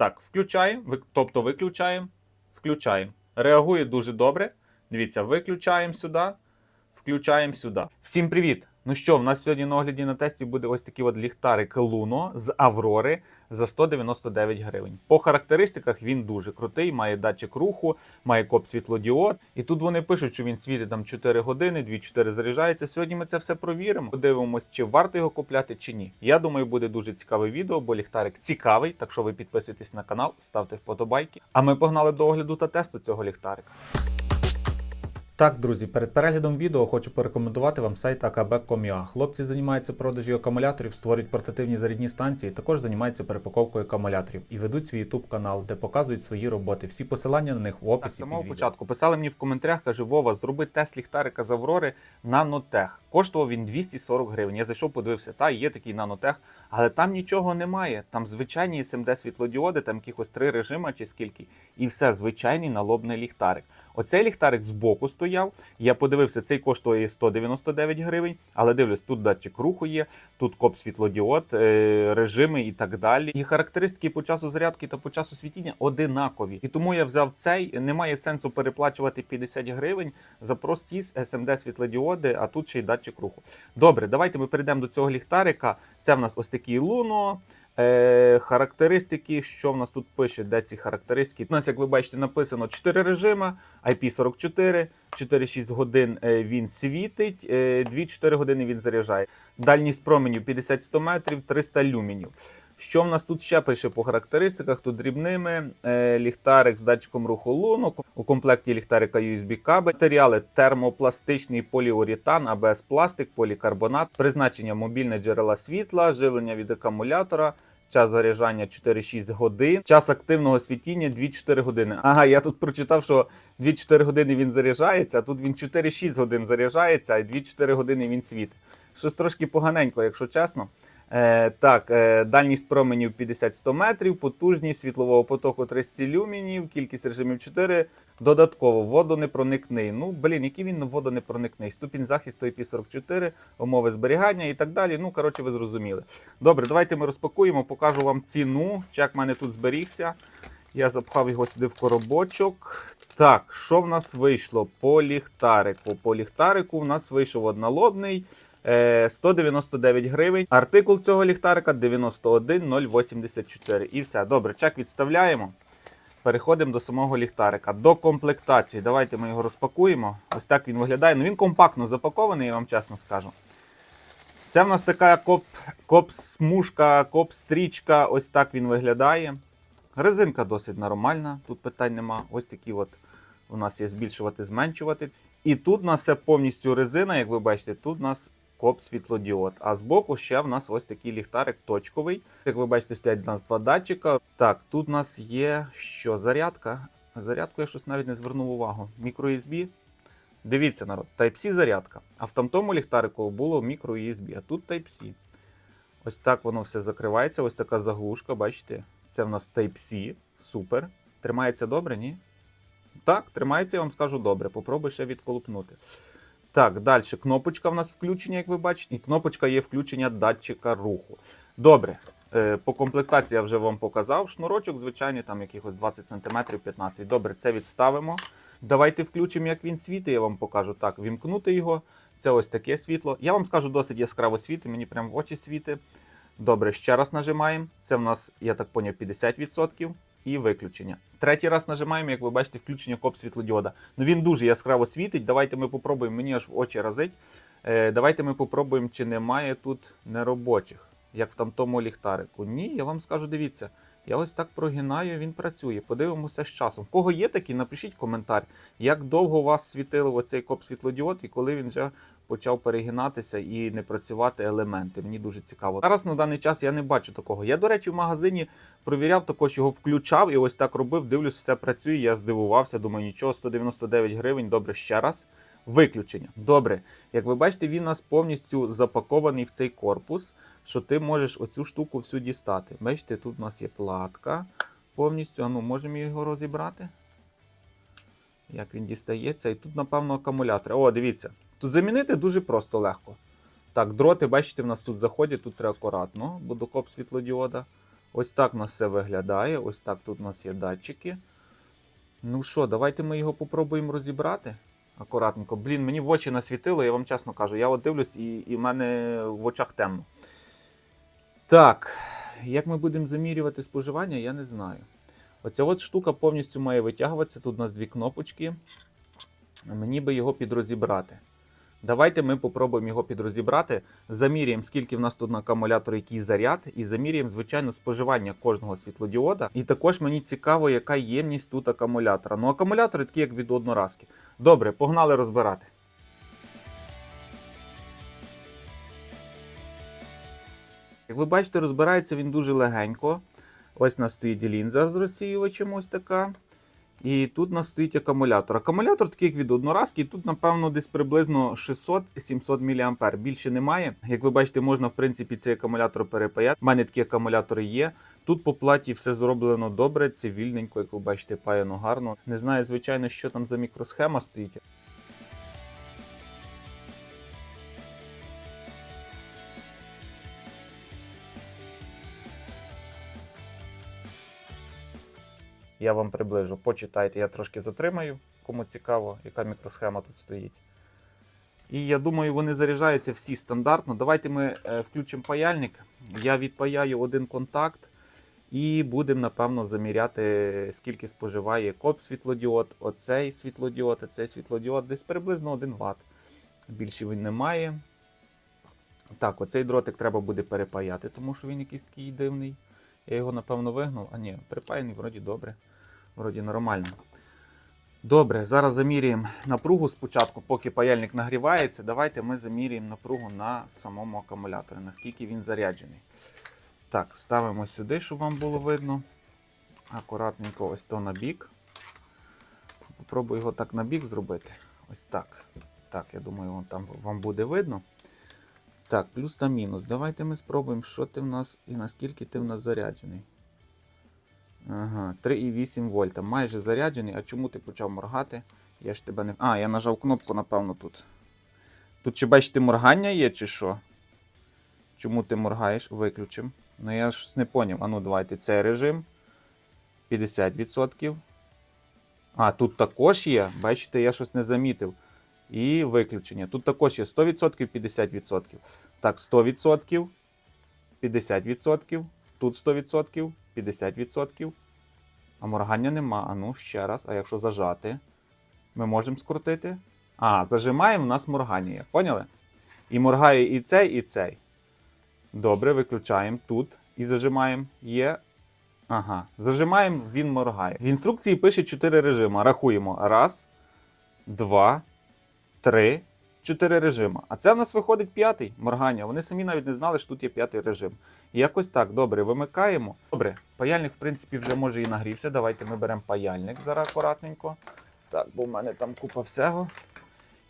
Так, включаємо, тобто виключаємо, включаємо. Реагує дуже добре. Дивіться, виключаємо сюди, включаємо сюди. Всім привіт! Ну що, в нас сьогодні на огляді на тесті буде ось такий от ліхтарик Луно з Аврори за 199 гривень. По характеристиках він дуже крутий, має датчик руху, має коп світлодіод. І тут вони пишуть, що він світить там 4 години, 2-4 заряджається. Сьогодні ми це все провіримо. Подивимось, чи варто його купляти, чи ні. Я думаю, буде дуже цікаве відео, бо ліхтарик цікавий. Так що ви підписуйтесь на канал, ставте вподобайки. А ми погнали до огляду та тесту цього ліхтарика. Так, друзі, перед переглядом відео хочу порекомендувати вам сайт akb.com.ua. Хлопці займаються продажі акумуляторів, створюють портативні зарядні станції, також займаються переpaковкою акумуляторів і ведуть свій YouTube канал, де показують свої роботи. Всі посилання на них в описі. З самого початку писали мені в коментарях, каже Вова, зроби тест ліхтарика з Аврори Нанотех. Коштував він 240 гривень. Я зайшов, подивився, та є такий нанотех, але там нічого немає. Там звичайні SMD світлодіоди, там якихось три режима чи скільки, і все звичайний налобний ліхтарик. Оцей ліхтарик збоку стояв. Я подивився, цей коштує 199 гривень, але дивлюсь, тут датчик руху є, тут коп світлодіод, е, режими і так далі. І характеристики по часу зарядки та по часу світіння одинакові. І тому я взяв цей. Немає сенсу переплачувати 50 гривень за прості SMD світлодіоди, а тут ще й датчик руху. Добре, давайте ми перейдемо до цього ліхтарика. Це в нас ось такий Luno. Е, характеристики, що в нас тут пише, де ці характеристики? У нас, як ви бачите, написано 4 режими, IP44, 4-6 годин е, він світить, е, 2-4 години він заряджає. Дальність променю 50-100 метрів, 300 люменів. Що в нас тут ще пише по характеристиках? Тут дрібними е, ліхтарик з датчиком руху луну. У комплекті ліхтарика USB кабель. Матеріали термопластичний поліуретан, АБС пластик, полікарбонат, призначення мобільне джерела світла, живлення від акумулятора. Час заряджання 4-6 годин, час активного світіння 2-4 години. Ага, я тут прочитав, що 2-4 години він заряджається, а тут він 4-6 годин заряджається, а 2-4 години він світить. Щось трошки поганенько, якщо чесно. Е, так, е, дальність променів 50-100 метрів, потужність світлового потоку 300 люмінів, кількість режимів 4, додатково водонепроникний. Ну, блін, який він водонепроникний? Ступінь захисту IP44, умови зберігання і так далі. Ну, коротше, ви зрозуміли. Добре, давайте ми розпакуємо, покажу вам ціну, як в мене тут зберігся. Я запхав його сюди в коробочок. Так, що в нас вийшло по ліхтарику? По ліхтарику в нас вийшов однолобний. Е, 199 гривень. Артикул цього ліхтарика 91084. І все. Добре, чек відставляємо. Переходимо до самого ліхтарика. До комплектації. Давайте ми його розпакуємо. Ось так він виглядає. Ну він компактно запакований, я вам чесно скажу. Це в нас така коп, коп-смужка, коп-стрічка. Ось так він виглядає. Резинка досить нормальна, тут питань нема. Ось такі от у нас є збільшувати, зменшувати. І тут у нас все повністю резина, як ви бачите, тут у нас коп світлодіод. А збоку ще в нас ось такий ліхтарик точковий. Як ви бачите, стоять у нас два датчика. Так, тут у нас є що? Зарядка. Зарядку я щось навіть не звернув увагу. Micro Дивіться, народ, Type-C зарядка. А в тамтому ліхтарику було мікро USB, а тут Type-C. Ось так воно все закривається. Ось така заглушка, бачите? Це в нас Type-C. Супер. Тримається добре, ні? Так, тримається, я вам скажу добре. Попробуй ще відколупнути. Так, далі. Кнопочка в нас включення, як ви бачите, і кнопочка є включення датчика руху. Добре. Е, По комплектації я вже вам показав. Шнурочок, звичайний, там якихось 20 см 15 Добре, це відставимо. Давайте включимо, як він світить, я вам покажу. Так, вімкнути його. Це ось таке світло. Я вам скажу досить яскраво світло, мені прямо в очі світить. Добре, ще раз нажимаємо. Це в нас, я так поняв, 50% і виключення. Третій раз нажимаємо, як ви бачите, включення коп світлодіода. Ну він дуже яскраво світить. Давайте ми попробуємо, мені аж в очі разить. Е, давайте ми попробуємо, чи немає тут неробочих, як в тамтому ліхтарику. Ні, я вам скажу, дивіться. Я ось так прогинаю, він працює. Подивимося з часом. В кого є такі, напишіть коментар, як довго у вас світило оцей коп світлодіод і коли він вже почав перегинатися і не працювати елементи. Мені дуже цікаво. Зараз на даний час я не бачу такого. Я, до речі, в магазині провіряв, також його включав і ось так робив. Дивлюсь, все працює. Я здивувався. Думаю, нічого, 199 гривень. Добре, ще раз. Виключення. Добре, як ви бачите, він у нас повністю запакований в цей корпус, що ти можеш оцю штуку всю дістати. Бачите, тут у нас є платка повністю. А ну, можемо його розібрати? Як він дістається, і тут, напевно, акумулятор. О, дивіться. Тут замінити дуже просто легко. Так, дроти, бачите, в нас тут заходять, тут треба акуратно, бо до коп світлодіода. Ось так у нас все виглядає. Ось так тут у нас є датчики. Ну що, давайте ми його попробуємо розібрати. Акуратненько. Блін, мені в очі насвітило, я вам чесно кажу. Я от дивлюсь, і, і в мене в очах темно. Так, як ми будемо замірювати споживання, я не знаю. Оця от штука повністю має витягуватися. Тут у нас дві кнопочки. Мені би його підрозібрати. Давайте ми попробуємо його підрозібрати. Заміряємо, скільки в нас тут на акумуляторі який заряд, і заміряємо, звичайно, споживання кожного світлодіода. І також мені цікаво, яка ємність тут акумулятора. Ну, акумулятори такі, як від одноразки. Добре, погнали розбирати. Як ви бачите, розбирається він дуже легенько. Ось у нас стоїть лінза з розсіювачем, ось така. І тут у нас стоїть акумулятор. Акумулятор такий як від одноразки, тут, напевно, десь приблизно 600-700 мА. Більше немає. Як ви бачите, можна в принципі цей акумулятор перепаяти. У мене такі акумулятори є. Тут по платі все зроблено добре, цивільненько, як ви бачите, паяно гарно. Не знаю, звичайно, що там за мікросхема стоїть. Я вам приближу. Почитайте, я трошки затримаю, кому цікаво, яка мікросхема тут стоїть. І я думаю, вони заряджаються всі стандартно. Давайте ми е, включимо паяльник. Я відпаяю один контакт і будемо, напевно, заміряти, скільки споживає коп світлодіод, оцей світлодіод, оцей світлодіод, десь приблизно 1 Вт. Більше він не має. Так, оцей дротик треба буде перепаяти, тому що він якийсь такий дивний. Я його, напевно, вигнув. А ні, припаяний, вроді добре. Вроді нормально. Добре, зараз заміряємо напругу спочатку, поки паяльник нагрівається. Давайте ми заміряємо напругу на самому акумуляторі, наскільки він заряджений. Так, ставимо сюди, щоб вам було видно. Акуратненько ось то на бік. Попробую його так на бік зробити. Ось так. Так, я думаю, вон там вам буде видно. Так, плюс та мінус. Давайте ми спробуємо, що ти в нас і наскільки ти в нас заряджений. Ага, 3,8 вольта. Майже заряджений. А чому ти почав моргати? Я ж тебе не. А, я нажав кнопку, напевно, тут. Тут чи бачите, моргання є, чи що? Чому ти моргаєш? Виключимо. Ну я щось не поняв. А ну давайте цей режим. 50%. А, тут також є. Бачите, я щось не замітив. І виключення. Тут також є 100%, 50%. Так, 100%, 50%, тут 100%, 50%. А моргання нема. А ну, ще раз. А якщо зажати, ми можемо скрутити. А, зажимаємо, у нас моргання є. Поняли? І моргає і цей, і цей. Добре, виключаємо тут і зажимаємо. Є. Ага. Зажимаємо, він моргає. В інструкції пише 4 режими. Рахуємо. Раз, два, три, чотири режими. А це в нас виходить п'ятий моргання. Вони самі навіть не знали, що тут є п'ятий режим. І якось так, добре, вимикаємо. Добре, паяльник, в принципі, вже може і нагрівся. Давайте ми беремо паяльник зараз акуратненько. Так, бо в мене там купа всього.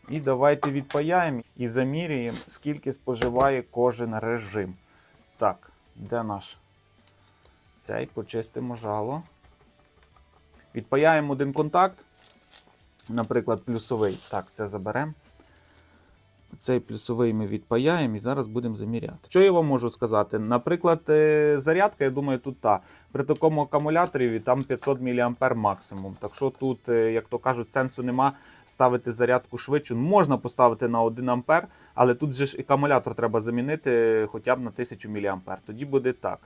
І давайте відпаяємо і заміряємо, скільки споживає кожен режим. Так, де наш цей? Почистимо жало. Відпаяємо один контакт. Наприклад, плюсовий. Так, це заберемо. Цей плюсовий ми відпаяємо і зараз будемо заміряти. Що я вам можу сказати? Наприклад, е, зарядка, я думаю, тут та. При такому акумуляторі там 500 мА максимум. Так що тут, е, як то кажуть, сенсу нема ставити зарядку швидше. Можна поставити на 1 А, але тут же ж акумулятор треба замінити хоча б на 1000 мА. Тоді буде так.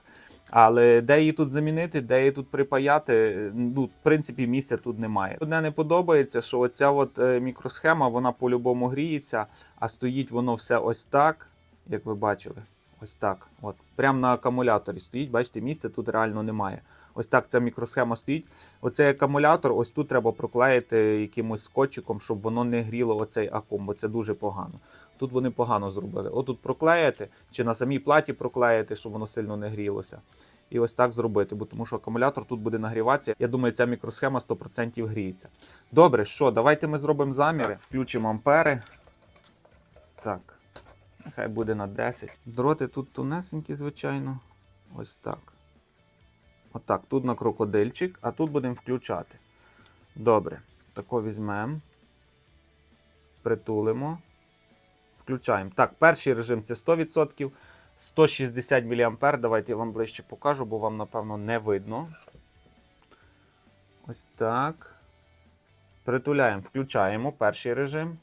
Але де її тут замінити, де її тут припаяти, ну, в принципі, місця тут немає. Одне не подобається, що оця от е, мікросхема, вона по-любому гріється, а стоїть воно все ось так, як ви бачили. Ось так. От. Прямо на акумуляторі стоїть, бачите, місця тут реально немає. Ось так ця мікросхема стоїть. Оцей акумулятор, ось тут треба проклеїти якимось скотчиком, щоб воно не гріло оцей акум, бо це дуже погано. Тут вони погано зробили. Отут проклеїти, чи на самій платі проклеїти, щоб воно сильно не грілося. І ось так зробити, бо тому що акумулятор тут буде нагріватися. Я думаю, ця мікросхема 100% гріється. Добре, що, давайте ми зробимо заміри, включимо ампери. Так, нехай буде на 10. Дроти тут тонесенькі, звичайно. Ось так. Отак, тут на крокодильчик, а тут будемо включати. Добре. Тако візьмемо. Притулимо. Включаємо. Так, перший режим це 100%, 160 мА. Давайте я вам ближче покажу, бо вам, напевно, не видно. Ось так. Притуляємо, включаємо перший режим.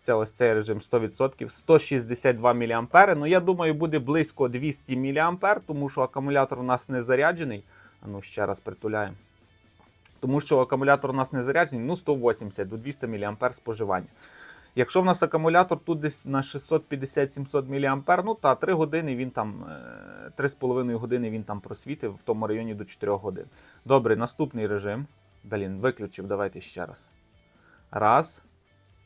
Це ось цей режим 100%. 162 мА. Ну, я думаю, буде близько 200 мА, тому що акумулятор у нас не заряджений. Ну, ще раз притуляємо. Тому що акумулятор у нас не заряджений, ну 180 до 200 мА споживання. Якщо в нас акумулятор тут десь на 650-700 мА, ну та 3 години він там, е, 3,5 години він там просвітив в тому районі до 4 годин. Добре, наступний режим. Блін, виключив, давайте ще раз. Раз,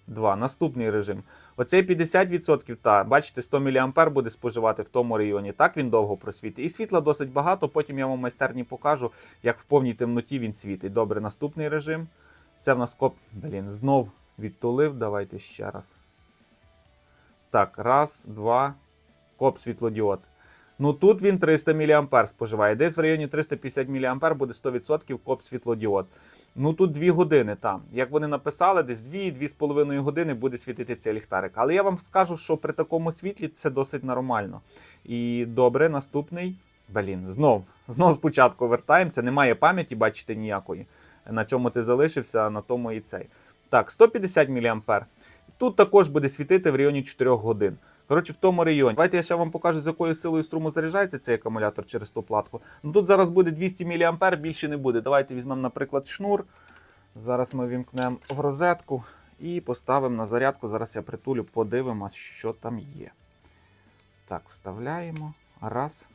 два. Наступний режим. Оцей 50%, та, бачите, 100 мА буде споживати в тому районі. Так він довго просвітить. І світла досить багато. Потім я вам в майстерні покажу, як в повній темноті він світить. Добре, наступний режим. Це в нас коп. Блін, знов відтулив. Давайте ще раз. Так, раз, два. Коп світлодіод. Ну тут він 300 мА споживає. Десь в районі 350 мА буде 100% коп світлодіод. Ну тут 2 години там. Як вони написали, десь 2-2,5 години буде світити цей ліхтарик. Але я вам скажу, що при такому світлі це досить нормально. І добре, наступний. Блін, знов, знов спочатку вертаємося. Немає пам'яті, бачите, ніякої. На чому ти залишився, на тому і цей. Так, 150 мА. Тут також буде світити в районі 4 годин. Коротше, в тому районі. Давайте я ще вам покажу, з якою силою струму заряджається цей акумулятор через ту платку. Ну тут зараз буде 200 мА, більше не буде. Давайте візьмемо, наприклад, шнур. Зараз ми вімкнемо в розетку і поставимо на зарядку. Зараз я притулю, подивимось, що там є. Так, вставляємо. Раз.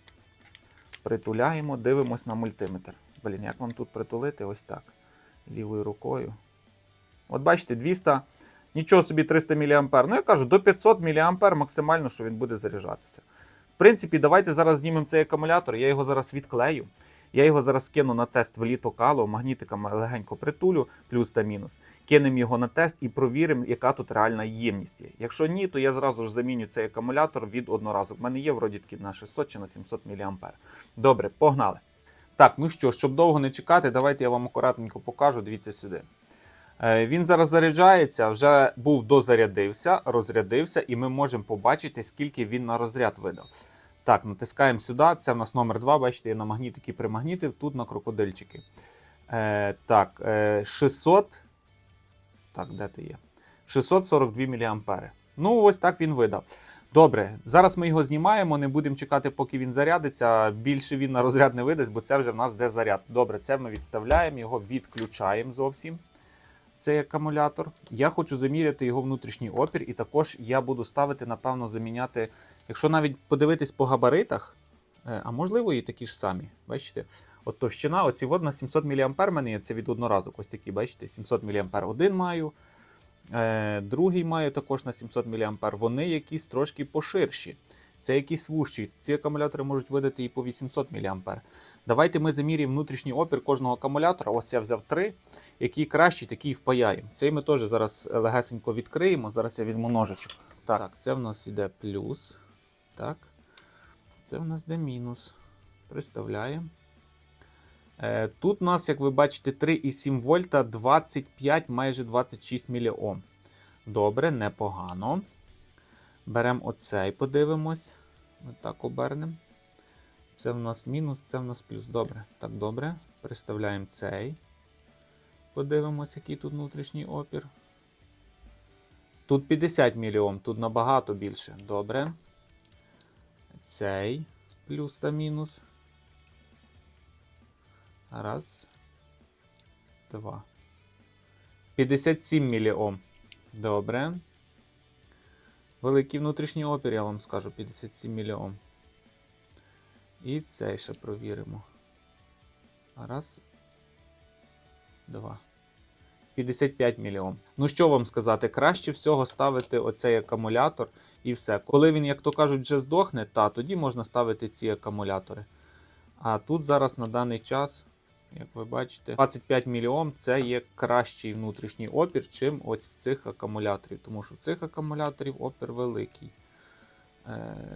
Притуляємо, дивимось на мультиметр. Блін, як вам тут притулити? Ось так. Лівою рукою. От бачите, 200. Нічого собі 300 мА. Ну, я кажу, до 500 мА максимально, що він буде заряджатися. В принципі, давайте зараз знімемо цей акумулятор. Я його зараз відклею. Я його зараз кину на тест в літо кало, магнітиками легенько притулю, плюс та мінус. Кинемо його на тест і провіримо, яка тут реальна ємність є. Якщо ні, то я зразу ж заміню цей акумулятор від одноразу. У мене є вроді таки на 600 чи на 700 мА. Добре, погнали. Так, ну що, щоб довго не чекати, давайте я вам акуратненько покажу. Дивіться сюди. Е, Він зараз заряджається, вже був дозарядився, розрядився, і ми можемо побачити, скільки він на розряд видав. Так, натискаємо сюди. Це в нас номер 2, бачите, я на магнітики примагнітив, тут на крокодильчики. Е, так, е, 600. Так, де ти є? 642 мА. Ну, ось так він видав. Добре, зараз ми його знімаємо, не будемо чекати, поки він зарядиться. Більше він на розряд не видасть, бо це вже в нас де заряд. Добре, це ми відставляємо, його відключаємо зовсім цей акумулятор. Я хочу заміряти його внутрішній опір, і також я буду ставити, напевно, заміняти, якщо навіть подивитись по габаритах, е, а можливо і такі ж самі. Бачите? От товщина, оці от на 700 мА мене є, це від одноразок. Ось такі, бачите, 700 мА один маю. Е, другий маю також на 700 мА. Вони якісь трошки поширші. Це якісь вущі. Ці акумулятори можуть видати і по 800 мА. Давайте ми замірюємо внутрішній опір кожного акумулятора. Ось я взяв три. Який кращий, такий впаяємо. Цей ми теж зараз легесенько відкриємо. Зараз я візьму ножичок. Так, так це в нас іде плюс. Так. Це в нас йде мінус. Приставляємо. Е, Тут у нас, як ви бачите, 3,7 вольта, 25, майже 26 мільйом. Добре, непогано. Беремо оцей, подивимось. Отак обернемо. Це в нас мінус, це в нас плюс. Добре. Так, добре. Приставляємо цей. Подивимось, який тут внутрішній опір. Тут 50 мільйом, тут набагато більше. Добре. Цей плюс та мінус. Раз. Два. 57 мільйом. Добре. Великий внутрішній опір, я вам скажу, 57 мільйом. І цей ще провіримо. Раз. Два. 55 мільйон. Ну що вам сказати, краще всього ставити оцей акумулятор і все. Коли він, як то кажуть, вже здохне, та тоді можна ставити ці акумулятори. А тут зараз на даний час, як ви бачите, 25 мільйон це є кращий внутрішній опір, чим ось в цих акумуляторів. Тому що в цих акумуляторів опір великий.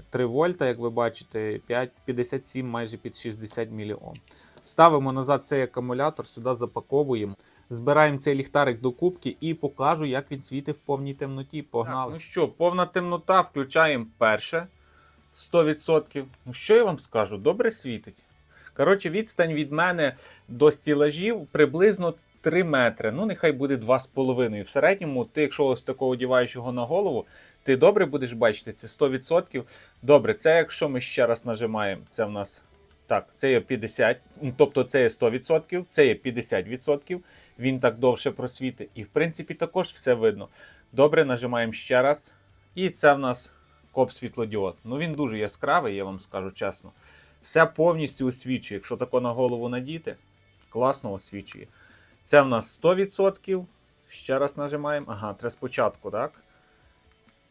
3 вольта, як ви бачите, 5, 57 майже під 60 мільйон. Ставимо назад цей акумулятор, сюди запаковуємо. Збираємо цей ліхтарик до кубки і покажу, як він світить в повній темноті. Погнали. Так, ну що, повна темнота, включаємо перше. 100%. Ну що я вам скажу? Добре світить. Коротше, відстань від мене до стілажів приблизно 3 метри. Ну, нехай буде 2,5. В середньому, ти, якщо ось такого одіваєш на голову, ти добре будеш бачити, це 100%. Добре, це якщо ми ще раз нажимаємо, це в нас так, це є 50, ну, тобто це є 100%, це є 50%. Він так довше просвітить. І в принципі також все видно. Добре, нажимаємо ще раз. І це в нас коп світлодіод. Ну він дуже яскравий, я вам скажу чесно. Все повністю освічує. Якщо тако на голову надіти, класно освічує. Це в нас 100%. Ще раз нажимаємо. Ага, треба спочатку, так?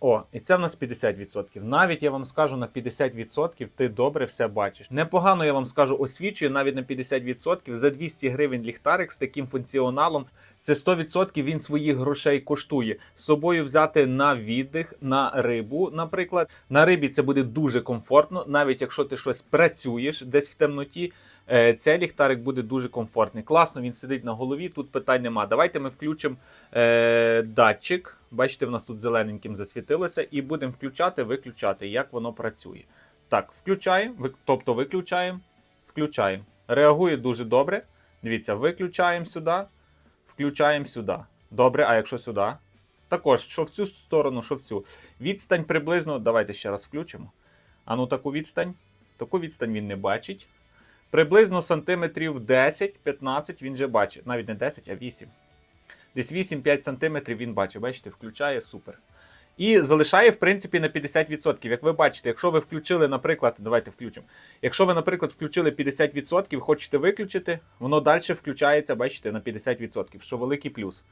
О, і це в нас 50%. Навіть я вам скажу на 50% ти добре все бачиш. Непогано я вам скажу, освічує навіть на 50%. За 200 гривень ліхтарик з таким функціоналом. Це 100% він своїх грошей коштує. З собою взяти на віддих, на рибу, наприклад. На рибі це буде дуже комфортно, навіть якщо ти щось працюєш десь в темноті. Е, Цей ліхтарик буде дуже комфортний. Класно, він сидить на голові, тут питань нема. Давайте ми включимо е, датчик. Бачите, в нас тут зелененьким засвітилося, і будемо включати, виключати, як воно працює. Так, включаємо, тобто виключаємо, включаємо. Реагує дуже добре. Дивіться, виключаємо сюди, включаємо сюди. Добре, а якщо сюди? Також, що в цю сторону, що в цю. Відстань приблизно, давайте ще раз включимо. А ну таку відстань. Таку відстань він не бачить. Приблизно сантиметрів 10-15 він вже бачить. Навіть не 10, а 8. Десь 8-5 сантиметрів він бачить. Бачите, включає супер. І залишає, в принципі, на 50%. Як ви бачите, якщо ви включили, наприклад, давайте включимо. Якщо ви, наприклад, включили 50%, хочете виключити, воно далі включається, бачите, на 50%, що великий плюс.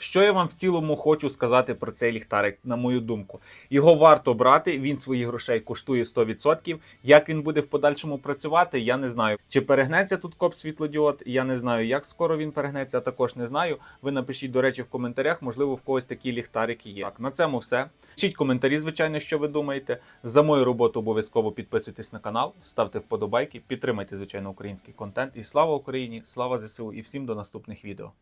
Що я вам в цілому хочу сказати про цей ліхтарик, на мою думку. Його варто брати, він своїх грошей коштує 100%. Як він буде в подальшому працювати, я не знаю. Чи перегнеться тут коп світлодіод, я не знаю, як скоро він перегнеться, також не знаю. Ви напишіть, до речі, в коментарях, можливо, в когось такі ліхтарики є. Так, на цьому все. Пишіть коментарі, звичайно, що ви думаєте. За мою роботу обов'язково підписуйтесь на канал, ставте вподобайки, підтримайте, звичайно, український контент. І слава Україні, слава ЗСУ і всім до наступних відео.